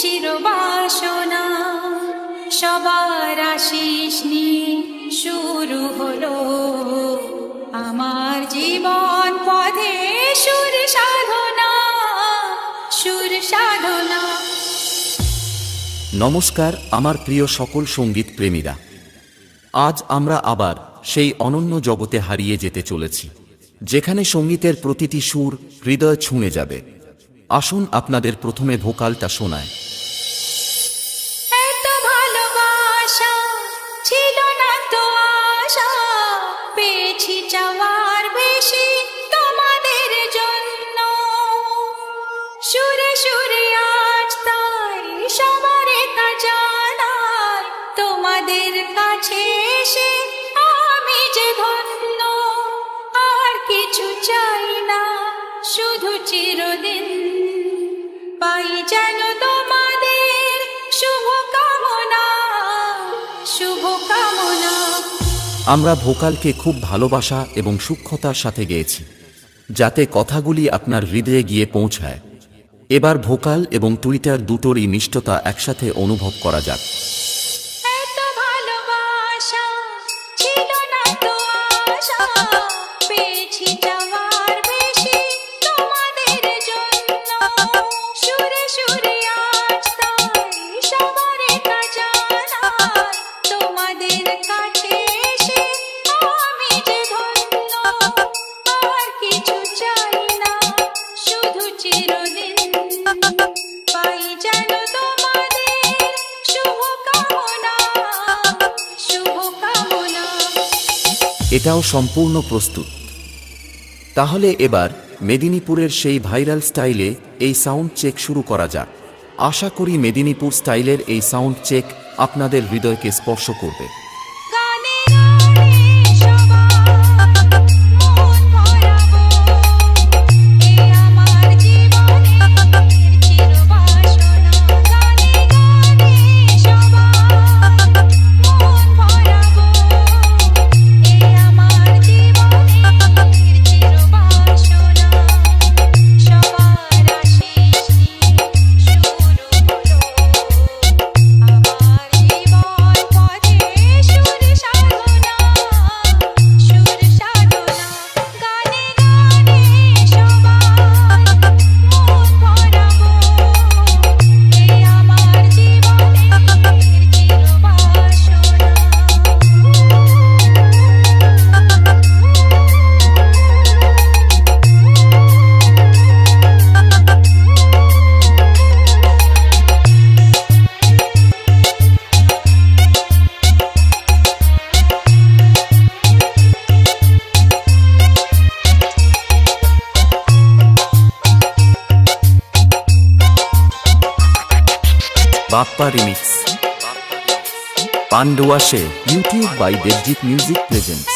চিরবাসনা সবার আশিস নিয়ে শুরু হলো। আমার জীবন পথে সুর সাধনা সুর সাধনা। নমস্কার, আমার প্রিয় সকল সংগীত প্রেমীরা। আজ আমরা আবার সেই অনন্য জগতে হারিয়ে যেতে চলেছি, যেখানে সঙ্গীতের প্রতিটি সুর হৃদয় ছুঁয়ে যাবে। আসুন আপনাদের প্রথমে ভোকালটা শোনায়। কাছে এসে আমি যে ধন্য। আর কিছু চাই শুধু চিরদিন। পাই যেন তোমাদের শুভ কামনা শুভ কামনা আমরা ভোকালকে খুব ভালোবাসা এবং সূক্ষ্মতার সাথে গেয়েছি, যাতে কথাগুলি আপনার হৃদয়ে গিয়ে পৌঁছায়। এবার ভোকাল এবং টুইটার দুটোরই নিষ্ঠতা একসাথে অনুভব করা যাক। এটাও সম্পূর্ণ প্রস্তুত। তাহলে এবার মেদিনীপুরের সেই ভাইরাল স্টাইলে এই সাউন্ড চেক শুরু করা যাক। আশা করি মেদিনীপুর স্টাইলের এই সাউন্ড চেক আপনাদের হৃদয়কে স্পর্শ করবে। Bappa remix. পান্ডুয়াশে YouTube by Debjit music presents.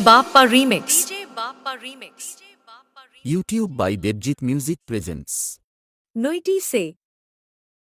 Bappa remix YouTube by Debjit music presents ninety say